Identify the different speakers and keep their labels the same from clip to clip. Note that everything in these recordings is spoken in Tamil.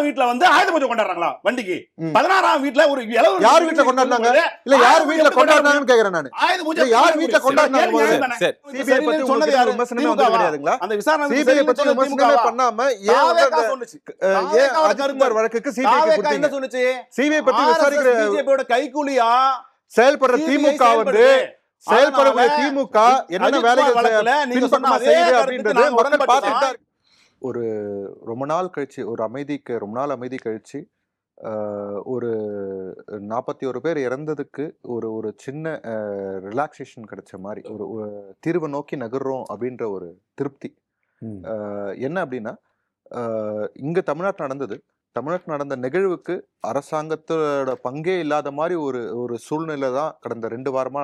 Speaker 1: பதினாறாம் வீட்டுல வந்து ஆயுத பூஜை கொண்டாடுறாங்களா வண்டிக்கு. பதினாறாம் வீட்டுல ஒரு இளவு
Speaker 2: யார் வீட்டுல கொண்டாடுனாங்க? இல்ல யார் வீட்டுல கொண்டாடுனாங்கன்னு கேக்குறேன் நானு
Speaker 1: ஆயுத பூஜை
Speaker 2: யார் வீட்டுல?
Speaker 3: சரி
Speaker 2: சிபிஐ பத்தி
Speaker 1: சொன்னது யாரு?
Speaker 2: விமர்சனமே
Speaker 1: திமுக
Speaker 2: வந்து? கிடையாதுங்களா
Speaker 1: அந்த விசாரணை
Speaker 2: சிபிஐ பத்தி விமர்சனமே? பண்ணாம ஏன்
Speaker 1: சொன்னுச்சு.
Speaker 2: ஏன் அஜித்குமார் வழக்குக்கு சிபிஐ
Speaker 1: என்ன சொன்னுச்சு
Speaker 2: சிபிஐ பத்தி விசாரிக்கிற
Speaker 1: BJP யோட கைக்கூலியா
Speaker 2: செயல்படுற திமுக வந்து. செயல்படக்கூடிய திமுக என்னென்ன வேலைகள்
Speaker 1: குமார் வழக்குல நீங்க சொன்ன
Speaker 2: பின்பற்றமா செய்யுது அப்படின்றது மக்கள் பார்த்துட்டு ஒரு ரொம்ப நாள் கழிச்சு ஒரு அமைதிக்கு ரொம்ப நாள் அமைதி கழிச்சு ஆஹ், ஒரு நாற்பத்தி ஒரு பேர் இறந்ததுக்கு ஒரு ஒரு சின்ன ரிலாக்ஸேஷன் கிடைச்ச மாதிரி ஒரு தீர்வை நோக்கி நகர்றோம் அப்படின்ற ஒரு திருப்தி என்ன அப்படின்னா இங்க தமிழ்நாட்டில் நடந்தது தமிழ்நாட்டில் நடந்த நிகழ்வுக்கு அரசாங்கத்தோட பங்கே இல்லாத மாதிரி ஒரு ஒரு சூழ்நிலை தான் கடந்த ரெண்டு வாரமா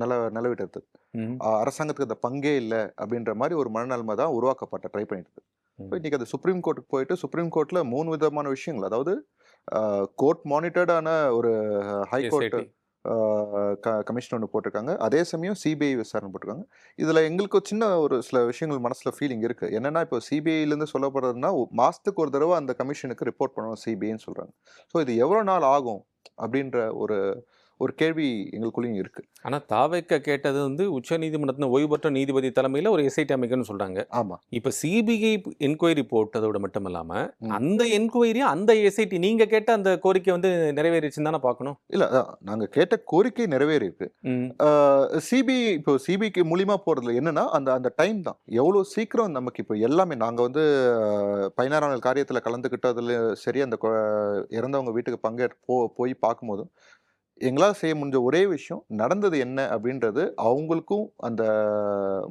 Speaker 2: நில நிலவிட்டு
Speaker 3: ம்.
Speaker 2: ஆஹ் அரசாங்கத்துக்கு அந்த பங்கே இல்லை அப்படின்ற மாதிரி ஒரு மனநிலைமை தான் உருவாக்கப்பட்ட ட்ரை பண்ணிட்டு. இப்போ இன்னைக்கு அது சுப்ரீம் கோர்ட்டுக்கு போயிட்டு சுப்ரீம் கோர்ட்ல மூணு விதமான விஷயங்கள். அதாவது கோர்ட் மானிட்டர்டான ஒரு ஹை கோர்ட்
Speaker 3: SIT.
Speaker 2: கமிஷன் ஒன்று போட்டிருக்காங்க. அதே சமயம் சிபிஐ விசாரணை போட்டிருக்காங்க. இதில் எங்களுக்கு சின்ன ஒரு சில விஷயங்கள் மனசில் ஃபீலிங் இருக்குது என்னென்னா இப்போ சிபிஐலேருந்து சொல்லப்படுறதுன்னா மாசத்துக்கு ஒரு தடவை அந்த கமிஷனுக்கு ரிப்போர்ட் பண்ணணும் சிபிஐன்னு சொல்கிறாங்க ஸோ இது எவ்வளோ நாள் ஆகும்? அப்படின்ற ஒரு ஒரு கேள்வி எங்களுக்குள்ளேயும் இருக்குது
Speaker 3: ஆனா தாவைக்க கேட்டது வந்து உச்ச நீதிமன்றத்தின் ஓய்வு பெற்ற நீதிபதி தலைமையில ஒரு எஸ்ஐடி அமைக்கணும்னு சொல்றாங்க.
Speaker 2: ஆமாம்
Speaker 3: இப்ப சிபிஐ என்கொயரி போட்டதோட மட்டும் இல்லாம
Speaker 2: ம்.
Speaker 3: அந்த என்கொயரி அந்த எஸ்ஐடி நீங்க கேட்ட அந்த கோரிக்கை வந்து நிறைவேறிச்சுன்னு தானே பார்க்கணும்?
Speaker 2: இல்லை நாங்கள் கேட்ட கோரிக்கை நிறைவேறி இருக்கு
Speaker 3: ம்.
Speaker 2: சிபிஐ இப்போ சிபிஐக்கு மூலியமா போறதுல என்னன்னா அந்த அந்த டைம் தான். எவ்வளோ சீக்கிரம் நமக்கு இப்போ எல்லாமே நாங்கள் வந்து பதினாறாம் நாள் காரியத்தில் கலந்துக்கிட்டதுல சரி அந்த இறந்தவங்க வீட்டுக்கு பங்கே போ போய் பார்க்கும்போதும் எங்களால் செய்ய முடிஞ்ச ஒரே விஷயம் நடந்தது என்ன அப்படின்றது அவங்களுக்கும் அந்த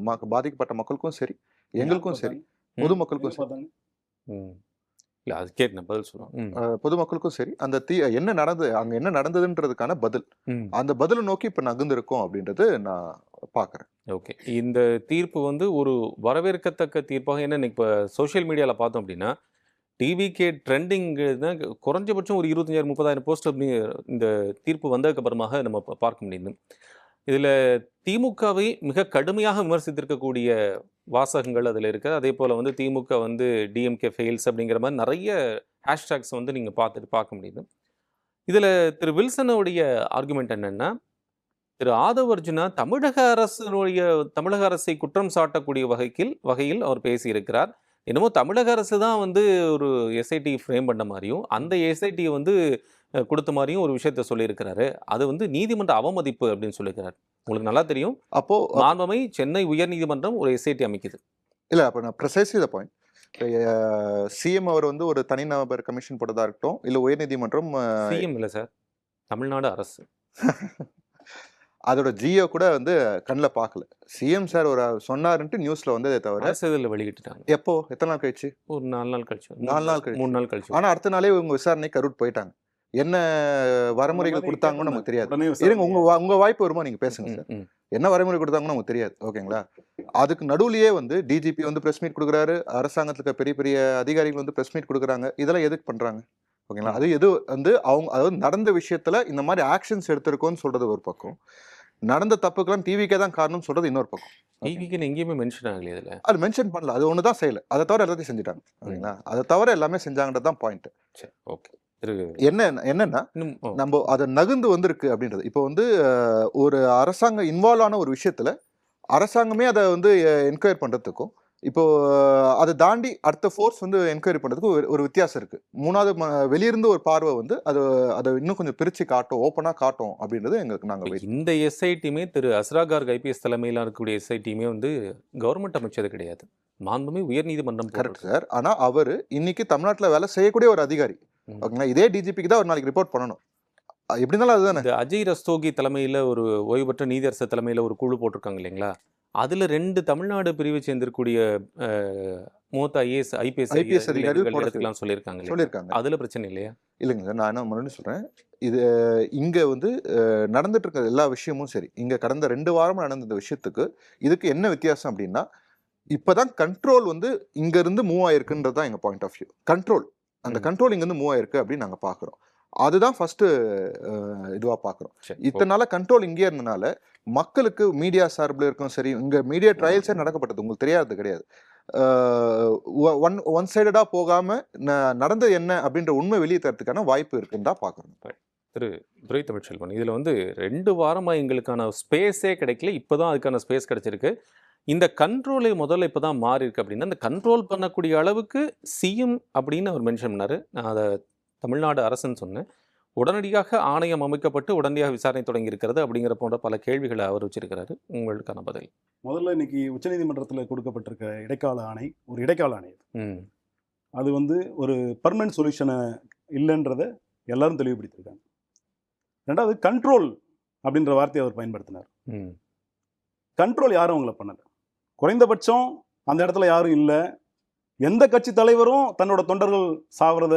Speaker 2: ம- பாதிக்கப்பட்ட மக்களுக்கும் சரி எங்களுக்கும் சரி பொதுமக்களுக்கும் சரி.
Speaker 3: ம். இல்ல அது கேட்டு பதில் சொல்லுவோம்
Speaker 2: பொதுமக்களுக்கும் சரி அந்த தீ என்ன நடந்தது அங்கே என்ன நடந்ததுன்றதுக்கான பதில். அந்த பதிலை நோக்கி இப்போ நகர்ந்திருக்கோம் அப்படின்றது நான் பார்க்குறேன்
Speaker 3: ஓகே. இந்த தீர்ப்பு வந்து ஒரு வரவேற்கத்தக்க தீர்ப்பாக என்ன இப்போ சோஷியல் மீடியாவில் பார்த்தோம் அப்படின்னா டிவிகே ட்ரெண்டிங் தான் குறைஞ்சபட்சம் ஒரு இருபத்தஞ்சாயிரம் முப்பதாயிரம் போஸ்ட் அப்படி இந்த தீர்ப்பு வந்ததுக்கு அப்புறமாக நம்ம பார்க்க முடியுது. இதில் திமுகவை மிக கடுமையாக விமர்சித்திருக்கக்கூடிய வாசகங்கள் அதில் இருக்குது அதே போல் வந்து திமுக வந்து டிஎம்கே ஃபெயில்ஸ் அப்படிங்கிற மாதிரி நிறைய ஹேஷ்டேக்ஸ் வந்து நீங்கள் பார்த்துட்டு பார்க்க முடியுது. இதில் திரு வில்சனுடைய ஆர்குமெண்ட் என்னென்னா திரு ஆதவ் அர்ஜுனா தமிழக அரசினுடைய தமிழக அரசை குற்றம் சாட்டக்கூடிய வகையில் வகையில் அவர் பேசியிருக்கிறார். என்னமோ தமிழக அரசு தான் வந்து ஒரு எஸ்ஐடி ஃப்ரேம் பண்ண மாதிரியும் அந்த எஸ்ஐடியை வந்து கொடுத்த மாதிரியும் ஒரு விஷயத்த சொல்லியிருக்கிறாரு. அது வந்து நீதிமன்ற அவமதிப்பு அப்படின்னு சொல்லியிருக்கிறார். உங்களுக்கு நல்லா தெரியும்.
Speaker 2: அப்போ
Speaker 3: மாண்பமை சென்னை உயர்நீதிமன்றம் ஒரு எஸ்ஐடி அமைக்குது.
Speaker 2: இல்ல அப்ப நான் ப்ரிசைஸ்லி த பாயிண்ட் சிஎம் அவர் வந்து ஒரு தனிநபர் கமிஷன் போட்டதா இருக்கட்டும் இல்ல உயர்நீதிமன்றம்
Speaker 3: சிஎம் இல்லை சார். தமிழ்நாடு அரசு.
Speaker 2: அதோட ஜியோ கூட வந்து கண்ணில் பார்க்கல சிஎம் சார் ஒரு சொன்னாருன்ட்டு நியூஸ்ல வந்ததே தவிர
Speaker 3: அரசு இதில் வெளியிட்டுட்டாங்க.
Speaker 2: எப்போ? எத்தனை நாள் கழிச்சு?
Speaker 3: ஒரு நாலு நாள் கழிச்சு.
Speaker 2: நாலு நாள் கழிச்சு.
Speaker 3: மூணு நாள் கழிச்சு.
Speaker 2: ஆனா அடுத்த நாளே உங்க விசாரணை கருட் போயிட்டாங்க. என்ன வரமுறைகள் கொடுத்தாங்கன்னு நமக்கு தெரியாது. இருங்க உங்க உங்க வாய்ப்பு வருமா நீங்க பேசுங்க சார். என்ன வரைமுறை கொடுத்தாங்கன்னு நமக்கு தெரியாது. ஓகேங்களா? அதுக்கு நடுவுலயே வந்து டிஜிபி வந்து பிரஸ் மீட் கொடுக்குறாரு. அரசாங்கத்துக்கு பெரிய பெரிய அதிகாரிகள் வந்து பிரஸ் மீட் கொடுக்குறாங்க. இதெல்லாம் எதுக்கு பண்றாங்க? ஓகேங்களா? அது எது வந்து அவங்க அதாவது நடந்த விஷயத்துல இந்த மாதிரி ஆக்ஷன்ஸ் எடுத்திருக்கோம்னு சொல்றது ஒரு பக்கம். நடந்த தப்புக்கெல்லாம் டிவிக்கே தான் காரணம் சொல்றது இன்னொரு பக்கம்.
Speaker 3: டிவிக்குன்னு எங்கேயுமே மென்ஷன் ஆகலையே இதில்.
Speaker 2: அது மென்ஷன் பண்ணல. அது ஒன்று தான் செய்யல. அதை தவிர எல்லாத்தையும் செஞ்சுட்டாங்க. ஓகேங்களா அதை தவிர எல்லாமே செஞ்சாங்கன்றது தான் பாயிண்ட்
Speaker 3: சரி ஓகே
Speaker 2: என்ன என்னன்னா நம்ம அதை நகர்ந்து வந்திருக்கு அப்படின்றது. இப்போ வந்து ஒரு அரசாங்கம் இன்வால்வ் ஆன ஒரு விஷயத்துல அரசாங்கமே அதை வந்து என்கொயர் பண்றதுக்கும் இப்போ அதை தாண்டி அடுத்த ஃபோர்ஸ் வந்து என்கொயரி பண்றதுக்கும் ஒரு- ஒரு வித்தியாசம் இருக்கு. மூணாவது வெளியிருந்து ஒரு பார்வை வந்து அது அதை இன்னும் கொஞ்சம் பிரிச்சு காட்டும் ஓப்பனா காட்டும் அப்படின்றது எங்களுக்கு நாங்க
Speaker 3: இப்ப
Speaker 2: wait-
Speaker 3: இந்த எஸ்ஐடியுமே திரு அஸ்ரா கார்க் ஐபிஎஸ் தலைமையில் இருக்கக்கூடிய எஸ்ஐடியுமே வந்து கவர்மெண்ட் அமைச்சது கிடையாது. மாண்புமே உயர்நீதிமன்றம்
Speaker 2: கரெக்ட். சார் ஆனா அவரு இன்னைக்கு தமிழ்நாட்டுல வேலை செய்யக்கூடிய ஒரு அதிகாரி. ஓகேங்களா? இதே டிஜிபிக்கு தான் ஒரு நாளைக்கு ரிப்போர்ட் பண்ணணும். எப்படி இருந்தாலும் அதுதானே.
Speaker 3: அஜய் ரஸ்தோகி தலைமையில் ஒரு ஓய்வு பெற்ற நீதியரசர் தலைமையில் ஒரு குழு போட்டிருக்காங்க இல்லைங்களா? அதில் ரெண்டு தமிழ்நாடு பிரிவை சேர்ந்திருக்கக்கூடிய அஹ், மூத்த ஐஏஎஸ் ஐபிஎஸ்
Speaker 2: IPS அதிகாரிகள்
Speaker 3: எடுத்துக்கலாம் சொல்லியிருக்காங்க?
Speaker 2: சொல்லியிருக்காங்க.
Speaker 3: அதுல பிரச்சனை இல்லையா?
Speaker 2: இல்லைங்க சார் நான் என்ன மறுபடியும் சொல்கிறேன் இது இங்கே வந்து நடந்துட்டு இருக்கிற எல்லா விஷயமும் சரி. இங்கே கடந்த ரெண்டு வாரமாக நடந்த இந்த விஷயத்துக்கு இதுக்கு என்ன வித்தியாசம் அப்படின்னா இப்போதான் கண்ட்ரோல் வந்து இங்கேருந்து மூவ் ஆயிருக்குன்றது தான் எங்கள் பாயிண்ட் ஆஃப் வியூ கண்ட்ரோல் அந்த. கண்ட்ரோல் இங்கேருந்து மூவ் ஆயிருக்கு அப்படின்னு நாங்கள் பார்க்குறோம் அதுதான் ஃபஸ்ட்டு இதுவாக பார்க்குறோம் இத்தனை நாளா கண்ட்ரோல் இங்கே இருந்தனால மக்களுக்கு மீடியா சார்பில் இருக்கும் சரி இங்கே மீடியா ட்ரையல்ஸே நடக்கப்பட்டது. உங்களுக்கு தெரியாது கிடையாது. ஒன் ஒன் சைடடா போகாம ந- நடந்தது என்ன அப்படின்ற உண்மை வெளியே தரத்துக்கான வாய்ப்பு இருக்குன்னு தான் பாக்குறோம்.
Speaker 3: துரை தமிழ்ச்செல்வன் இதில் வந்து ரெண்டு வாரமாக எங்களுக்கான ஸ்பேஸே கிடைக்கல இப்போ தான் அதுக்கான ஸ்பேஸ் கிடைச்சிருக்கு. இந்த கண்ட்ரோலே முதல்ல இப்போ தான் மாறி இருக்கு அப்படின்னா அந்த கண்ட்ரோல் பண்ணக்கூடிய அளவுக்கு சிஎம் அப்படின்னு அவர் மென்ஷன் பண்ணார். நான் அதை தமிழ்நாடு அரசுன்னு சொன்னேன். உடனடியாக ஆணையம் அமைக்கப்பட்டு உடனடியாக விசாரணை தொடங்கி இருக்கிறது அப்படிங்கிற போன்ற பல கேள்விகளை அவர் வச்சிருக்கிறாரு. உங்களுக்கான பதில்.
Speaker 1: முதல்ல இன்னைக்கு உச்சநீதிமன்றத்தில் கொடுக்கப்பட்டிருக்க இடைக்கால ஆணை ஒரு இடைக்கால ஆணை அது. வந்து ஒரு பர்மனன்ட் சொல்யூஷனை இல்லைன்றத எல்லாரும் தெளிவுபடுத்தியிருக்காங்க. ரெண்டாவது கண்ட்ரோல் அப்படின்ற வார்த்தையை அவர் பயன்படுத்தினார். கண்ட்ரோல் யாரும் அவங்கள பண்ணல. குறைந்தபட்சம் அந்த இடத்துல யாரும் இல்லை. எந்த கட்சி தலைவரும் தன்னோட தொண்டர்கள் சாவறத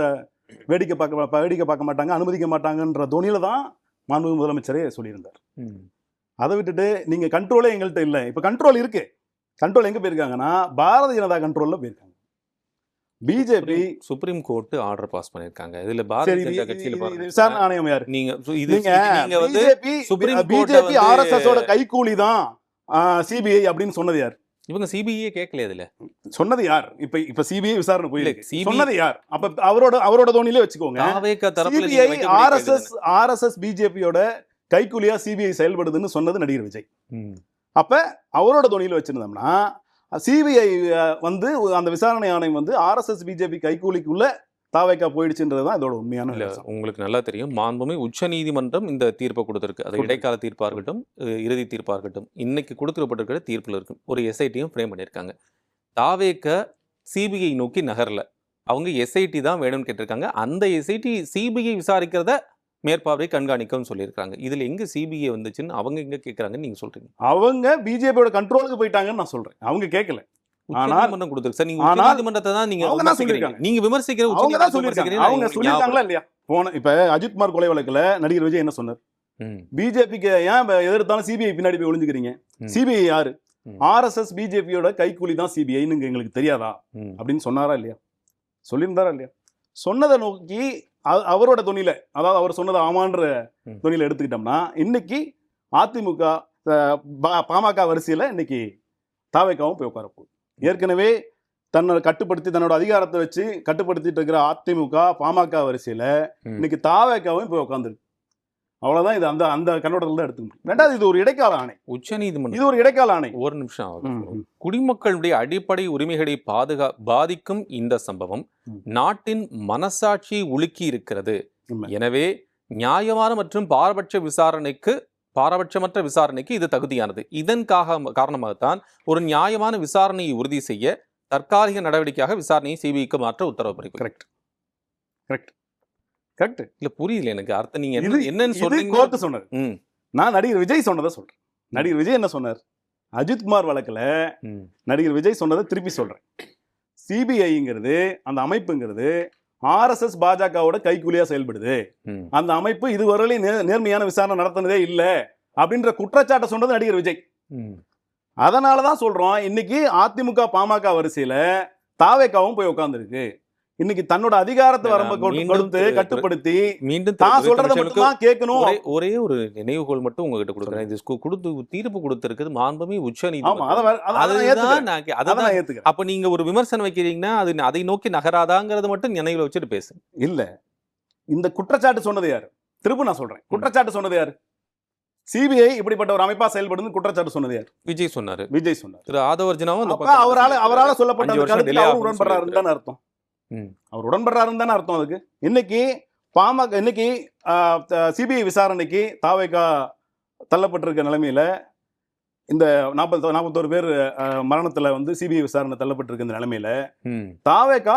Speaker 1: வேடிக்கை பார்க்க வேடிக்கை பார்க்க மாட்டாங்க அனுமதிக்க மாட்டாங்கன்ற துணியில தான் மாண்பு முதலமைச்சரே சொல்லியிருந்தார். அதை விட்டுட்டு நீங்க கண்ட்ரோலே எங்கள்கிட்ட இல்லை. இப்போ கண்ட்ரோல் இருக்கு. கண்ட்ரோல் எங்க போயிருக்காங்கன்னா பாரதிய ஜனதா கண்ட்ரோல்ல போயிருக்காங்க. BJP
Speaker 3: supreme court order pass பண்ணியிருக்காங்க. இதுல பாரதிய ஜனதா கட்சியில
Speaker 1: விசாரணை ஆணையம் யாரு?
Speaker 3: நீங்க இது
Speaker 1: நீங்க
Speaker 3: வந்து சுப்ரீம்
Speaker 1: பிஜேபி
Speaker 3: வந்து-
Speaker 1: ஆர்எஸ்எஸ் ஓட கைக்கூலி தான் சிபிஐ அப்படின்னு சொன்னது யார்?
Speaker 3: இவங்க சிபிஐயே கேட்கல இதுல
Speaker 1: சொன்னது யார்? இப்ப இப்ப சிபிஐ விசாரணை போயிருக்கு.
Speaker 3: CBI
Speaker 1: சொன்னது யார்? அப்ப அவரோட அவரோட தோணிலே வச்சுக்கோங்க. சிபிஐ ஆர்எஸ்எஸ் ஆர்எஸ்எஸ் பிஜேபியோட கைக்கூலியா சிபிஐ செயல்படுதுன்னு சொன்னது நடிகர் விஜய். அப்ப அவரோட துணியில வச்சிருந்தோம்னா சிபிஐ வந்து அந்த விசாரணை ஆணையம் வந்து ஆர்எஸ்எஸ் பிஜேபி கைக்கூலிக்குள்ள தாவைக்கா போயிடுச்சுன்றது தான் இதோட உண்மையான
Speaker 3: இல்ல. உங்களுக்கு நல்லா தெரியும். மாண்புமை உச்ச நீதிமன்றம் இந்த தீர்ப்பை கொடுத்திருக்கு. அது. இடைக்கால தீர்ப்பா இருக்கட்டும் இறுதி தீர்ப்பா இருக்கட்டும் இன்னைக்கு கொடுத்துருப்பட்டிருக்கிற தீர்ப்புல இருக்கும். ஒரு எஸ்ஐடியும் ஃப்ரேம் பண்ணியிருக்காங்க. தாவேக்க சிபிஐ நோக்கி நகரல. அவங்க எஸ்ஐடி தான் வேணும்னு கேட்டிருக்காங்க. அந்த எஸ்ஐடி சிபிஐ விசாரிக்கிறத மேற்பார்வை கண்காணிக்கும்னு சொல்லியிருக்காங்க. இதுல எங்க சிபிஐ வந்துச்சுன்னு அவங்க எங்க கேட்கறாங்கன்னு நீங்க சொல்றீங்க.
Speaker 1: அவங்க பிஜேபியோட கண்ட்ரோலுக்கு போயிட்டாங்கன்னு நான் சொல்றேன். அவங்க கேட்கல
Speaker 3: உச்சநீதிமன்றம் கொடுத்திருக்கு. சார் நீங்க உச்சநீதிமன்றத்தை தான் நீங்க
Speaker 1: அவங்க தான். சொல்லியிருக்காங்க.
Speaker 3: நீங்க விமர்சிக்கிற
Speaker 1: அவங்க தான் சொல்லியிருக்காங்க. அவங்க சொல்லியிருக்காங்களா இல்லையா? போன இப்ப அஜித்குமார் கொலை வழக்குல நடிகர் விஜய் என்ன சொன்னார்? பிஜேபிக்கு ஏன் எதிர்த்தாலும் சிபிஐ பின்னாடி போய் ஒளிஞ்சுக்கிறீங்க. சிபிஐ யாரு. ஆர்எஸ்எஸ் பிஜேபியோட கைக்கூலி தான் சிபிஐன்னு எங்களுக்கு தெரியாதா. அப்படின்னு சொன்னாரா இல்லையா? சொல்லியிருந்தாரா இல்லையா? சொன்னதை நோக்கி அவரோட துணியில அதாவது அவர் சொன்னதை ஆமான்ற. துணியில எடுத்துக்கிட்டோம்னா இன்னைக்கு அதிமுக பாமக வரிசையில இன்னைக்கு தாவேக்காவும் போய் உட்கார போகுது. ஏற்கனவே தன்னை கட்டுப்படுத்தி தன்னோட அதிகாரத்தை வச்சு கட்டுப்படுத்திட்டு இருக்கிற அதிமுக பாமக வரிசையில. இன்னைக்கு தாவேக்காவும் போய் உட்காந்துருக்கு அவ்வளவுதான் இது அந்த அந்த கண்ணோட்டத்தில் தான் எடுத்துக்க முடியும் ரெண்டாவது இது ஒரு இடைக்கால ஆணை
Speaker 3: உச்சநீதிமன்றம்
Speaker 1: இது ஒரு இடைக்கால ஆணை
Speaker 3: ஒரு நிமிஷம். குடிமக்களுடைய அடிப்படை உரிமைகளை பாதுகா பாதிக்கும் இந்த சம்பவம். நாட்டின் மனசாட்சியை உலுக்கி இருக்கிறது. எனவே நியாயமான மற்றும் பாரபட்ச விசாரணைக்கு பாரபட்சமற்ற விசாரணைக்கு இது தகுதியானது. இதன் காரணமாகத்தான் ஒரு நியாயமான விசாரணையை உறுதி செய்ய தற்காலிக நடவடிக்கையாக விசாரணையை சிபிஐக்கு மாற்ற உத்தரவு பிறகு.
Speaker 1: கரெக்ட் கரெக்ட் கரெக்ட்
Speaker 3: இல்ல புரியல எனக்கு. அர்த்தம் நீங்க என்னன்னு சொல்றீங்க
Speaker 1: கோர்ட்டு சொன்னது நான் நடிகர் விஜய் சொன்னதை சொல்றேன். நடிகர் விஜய் என்ன சொன்னார்? அஜித்குமார் வழக்குல நடிகர் விஜய் சொன்னதை திருப்பி சொல்றேன். சிபிஐங்கிறது அந்த அமைப்புங்கிறது ஆர்எஸ்எஸ் பாஜகவோட கைக்கூலியா செயல்படுது. அந்த அமைப்பு இதுவரையிலும் நேர்மையான விசாரணை நடத்தினதே இல்ல அப்படின்ற குற்றச்சாட்டை சொன்னது நடிகர் விஜய்
Speaker 3: ம்.
Speaker 1: அதனால தான் சொல்றோம் இன்னைக்கு அதிமுக பாமக வரிசையில தாவேக்காவும் போய் உட்கார்ந்துருக்கு இன்னைக்கு தன்னோட அதிகாரத்தை வரம்ப கொடுத்து கட்டுப்படுத்தி
Speaker 3: மீண்டும்
Speaker 1: தான் சொல்றத மட்டும் தான் கேட்கணும்.
Speaker 3: ஒரே ஒரே நினைவுகோள் மட்டும் உங்ககிட்ட கொடுக்குறேன். இது கொடுத்து தீர்ப்பு கொடுத்திருக்குது மாண்புமே உச்ச நீதிமன்றம். அப்ப நீங்க ஒரு விமர்சனம் வைக்கிறீங்கன்னா அது அதை நோக்கி நகராதாங்கிறத மட்டும் நினைவுல வச்சுட்டு பேசு.
Speaker 1: இல்ல. இந்த குற்றச்சாட்டு சொன்னது யாரு? திரும்ப நான் சொல்றேன். குற்றச்சாட்டு சொன்னது யாரு? சிபிஐ இப்படிப்பட்ட ஒரு அமைப்பா செயல்படுன்னு குற்றச்சாட்டு சொன்னது யாரு?
Speaker 3: விஜய் சொன்னாரு.
Speaker 1: விஜய் சொன்னார்.
Speaker 3: திரு ஆதவர்ஜனாவும்
Speaker 1: அவரால. அவரால சொல்லப்பட்ட உடன்படுறாருன்னு தானே அர்த்தம். அவர் உடன்படுறாருன்னு தானே அர்த்தம் அதுக்கு? இன்னைக்கு பாமக இன்னைக்கு சிபிஐ விசாரணைக்கு தாவேகா தள்ளப்பட்டிருக்க நிலைமையில இந்த நாற்பது நாற்பத்தோரு பேர் மரணத்துல வந்து சிபிஐ விசாரணை தள்ளப்பட்டிருக்க இந்த நிலைமையில
Speaker 3: ம்.
Speaker 1: தாவேகா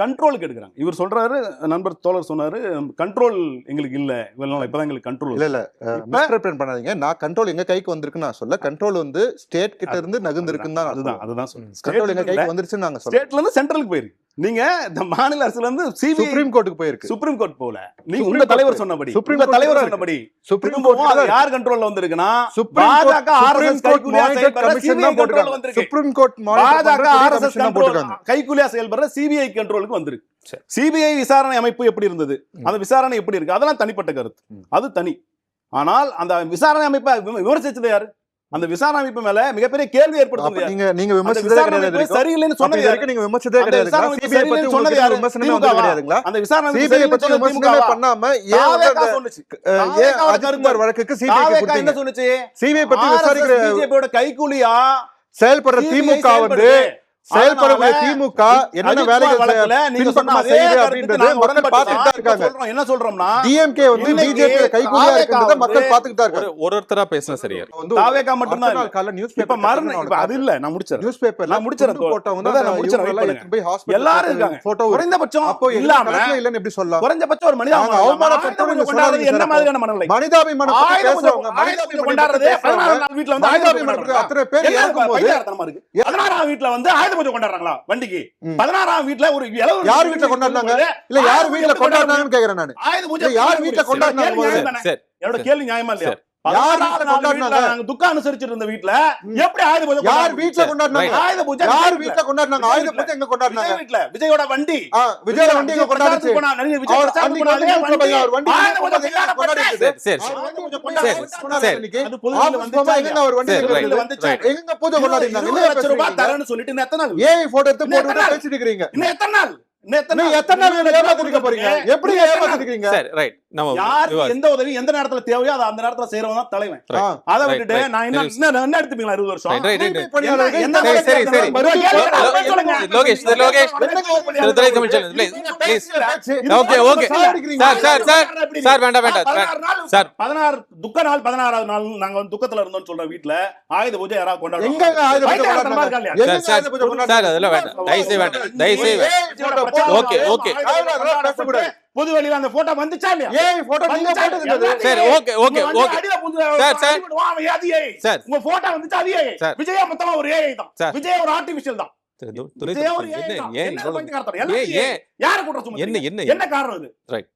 Speaker 1: கண்ட்ரோலுக்கு எடுக்கிறாங்க. இவர் சொல்றாரு நண்பர் தோழர் சொன்னாரு கண்ட்ரோல் எங்களுக்கு இல்ல. இவ்வளவு நாள் இப்பதான் எங்களுக்கு கண்ட்ரோல்
Speaker 2: இல்ல இல்ல. பண்ணாதீங்க. நான் கண்ட்ரோல் எங்க கைக்கு வந்திருக்குன்னு நான் சொல்ல. கண்ட்ரோல் வந்து ஸ்டேட் கிட்ட இருந்து நகர்ந்திருக்குன்னு தான்
Speaker 1: அதுதான் அதுதான்
Speaker 2: கண்ட்ரோல் எங்க கைக்கு வந்துருச்சுன்னு நாங்க
Speaker 1: ஸ்டேட்ல இருந்து சென்ட்ரலுக்கு போயிருக்கு நீங்க இந்த மாநில அரசுல இருந்து சிபிஐ
Speaker 2: சுப்ரீம் கோர்ட்டுக்கு போயிருக்கு.
Speaker 1: சுப்ரீம் கோர்ட் போல நீங்க உங்க தலைவர் சொன்னபடி.
Speaker 2: சுப்ரீம்
Speaker 1: தலைவர் சொன்னபடி.
Speaker 2: சுப்ரீம் கோர்ட்
Speaker 1: யார் கண்ட்ரோல்ல வந்திருக்குன்னா?
Speaker 2: சுப்ரீம்
Speaker 1: பாஜக ஆர்எஸ்எஸ் கைக்கூலியா செயல்படுற வந்திருக்கு.
Speaker 2: சுப்ரீம் கோர்ட்
Speaker 1: பாஜக ஆர்எஸ்எஸ் கண்ட்ரோல் கைக்கூலியா செயல்படுற சிபிஐ கண்ட்ரோலுக்கு வந்திருக்கு. சிபிஐ விசாரணை அமைப்பு எப்படி இருந்தது. அந்த விசாரணை எப்படி இருக்கு? அதெல்லாம் தனிப்பட்ட கருத்து. அது தனி. ஆனால் அந்த விசாரணை அமைப்பை விம- விமர்சிச்சது யாரு? அந்த விசாரணை அமைப்பு மேல மிகப்பெரிய கேள்வி ஏற்படுத்தும்
Speaker 2: நீங்க நீங்க விமர்சித்ததே கிடையாது.
Speaker 1: சரியில்லைன்னு சொன்னது
Speaker 2: நீங்க விமர்சித்ததே
Speaker 1: அமைப்பு
Speaker 2: சிபிஐ பத்தி
Speaker 1: சொன்னது யாரு?
Speaker 2: விமர்சனமே? கிடையாதுங்களா
Speaker 1: அந்த விசாரணை
Speaker 2: சிபிஐ பத்தி விமர்சனமே? பண்ணாம ஏன். அஹ், ஏன் அஜித்குமார். வழக்குக்கு சிபிஐ கொடுத்தீங்க
Speaker 1: என்ன சொன்னுச்சு
Speaker 2: சிபிஐ பத்தி விசாரிக்கிற
Speaker 1: பிஜேபியோட கைக்கூலியா
Speaker 2: செயல்படுற திமுக வந்து. செயல்படக்கூடிய திமுக என்னென்ன வேலைகள் செய்யுது அப்படின்றது மக்கள் பார்த்துட்டு இருக்காங்க.
Speaker 1: சொல்றோம். என்ன சொல்றோம்னா
Speaker 2: டிஎம்கே வந்து
Speaker 1: இன்னைக்கு
Speaker 2: பிஜேபி கைகூலியா
Speaker 1: தாவேகா
Speaker 2: இருக்கின்றத மக்கள்
Speaker 1: வந்து
Speaker 2: பார்த்துட்டு தான்
Speaker 3: ஒரு
Speaker 2: இருக்காங்க.
Speaker 3: ஒரு ஒருத்தரா பேசினா சரியா
Speaker 1: தாவேகா
Speaker 2: நியூஸ் பேப்பர்
Speaker 1: இப்ப அது இல்ல நான்
Speaker 2: நியூஸ்
Speaker 1: நான்
Speaker 2: போட்டவங்க
Speaker 1: நான்
Speaker 2: எல்லாம் போய் ஹாஸ்பிடல்
Speaker 1: எல்லாரும் இருக்காங்க.
Speaker 2: போட்டோ
Speaker 1: குறைந்தபட்சம்
Speaker 2: அப்போ
Speaker 1: இல்லாம
Speaker 2: இல்லன்னு எப்படி சொல்லலாம்?
Speaker 1: குறைஞ்சபட்சம் ஒரு மனிதா
Speaker 2: நாங்க அவமானப்படுத்தணும்னு சொல்லாதீங்க
Speaker 1: என்ன
Speaker 2: சார்
Speaker 1: மாதிரியான மனநிலை?
Speaker 2: மனிதாபிமானம் பத்தி பேசுறவங்க மனிதாபிமானம்
Speaker 1: கொண்டாடுறதே
Speaker 2: பத்தி பேசுறவங்க
Speaker 1: பதினாறு நாள் வந்து.
Speaker 2: அத்தனை பேர்
Speaker 1: வந்து ஆயுத பூஜை கொண்டாடுறாங்களா? வண்டிக்கு. பதினாறாம் வீட்டுல ஒரு இளவு
Speaker 2: யார் வீட்டுல கொண்டாடுனாங்க? இல்ல யார் வீட்ல கொண்டாடுனாங்கன்னு கேக்குறேன் நானு.
Speaker 1: ஆயுத பூஜை
Speaker 2: யார்
Speaker 1: தானே?
Speaker 3: சரி
Speaker 1: என்னோட கேள்வி நியாயமா இல்லையா? வீட்டுல துக்கம் அனுசரிச்சிட்டு இருந்த வீட்டுல. எப்படி ஆயுத பூஜை
Speaker 2: யார் கொண்டாடுனாங்க.
Speaker 1: ஆயுத பூஜை
Speaker 2: யார்
Speaker 1: விஜய்
Speaker 2: வீட்ல. கொண்டாடுனாங்க? ஆயுத பூஜை எங்க கொண்டாடுனாங்க?
Speaker 1: விஜய் வீட்ல. விஜயோட வண்டி.
Speaker 2: விஜயோட வண்டி எங்க கொண்டாடுச்சு? எங்க பூஜை கொண்டாடினாங்க
Speaker 1: சொல்லிட்டு எத்தனை நாள்?
Speaker 2: ஏன் போட்டோ எடுத்து போட்டு? பேசிட்டு இருக்கீங்க?
Speaker 1: இன்னும் எத்தனை நாள்? எத்தனை நாள்?
Speaker 2: ஏமாத்திருக்க போறீங்க? எப்படி? ஏமாத்திருக்கீங்க?
Speaker 3: ரைட்
Speaker 1: யாருக்கு எந்த உதவி எந்த நேரத்துல தேவையோ அதை அந்த நேரத்துல செய்யறவன் தான் தலைவன். அதை விட்டுட்டு. நான் என்ன என்ன எடுத்துப்பீங்களா இருபது வருஷம். பதினாறு நாள்
Speaker 3: சார்.
Speaker 1: பதினாறு துக்க நாள் பதினாறாவது நாள் நாங்க வந்து துக்கத்துல இருந்தோம்னு சொல்ற வீட்டுல ஆயுத பூஜை யாராவது கொண்டாடுவாங்க
Speaker 2: எங்க ஆயுத ஏய், போட்டு-.
Speaker 1: பொது வெளியில அந்த போட்டோ வந்துச்சா
Speaker 2: ஏய், photo நீங்க? போட்டது இருந்தது.
Speaker 3: சரி,
Speaker 1: உங்க வண்டி
Speaker 3: okay.
Speaker 1: அடியில புகுந்து
Speaker 3: சார், சார்.
Speaker 1: அவன் அது AI.
Speaker 3: சார்.
Speaker 1: உங்க போட்டோ வந்துச்சா அது.
Speaker 3: சார்.
Speaker 1: விஜயா மொத்தமா ஒரு ஏஐ தான். விஜய் ஒரு ஆர்டிபிஷியல் தான்
Speaker 3: என்ன
Speaker 1: என்ன
Speaker 3: என்ன
Speaker 1: சுமத்துறீங்க?
Speaker 3: என்ன
Speaker 1: என்ன காரணம் இது
Speaker 3: ரைட்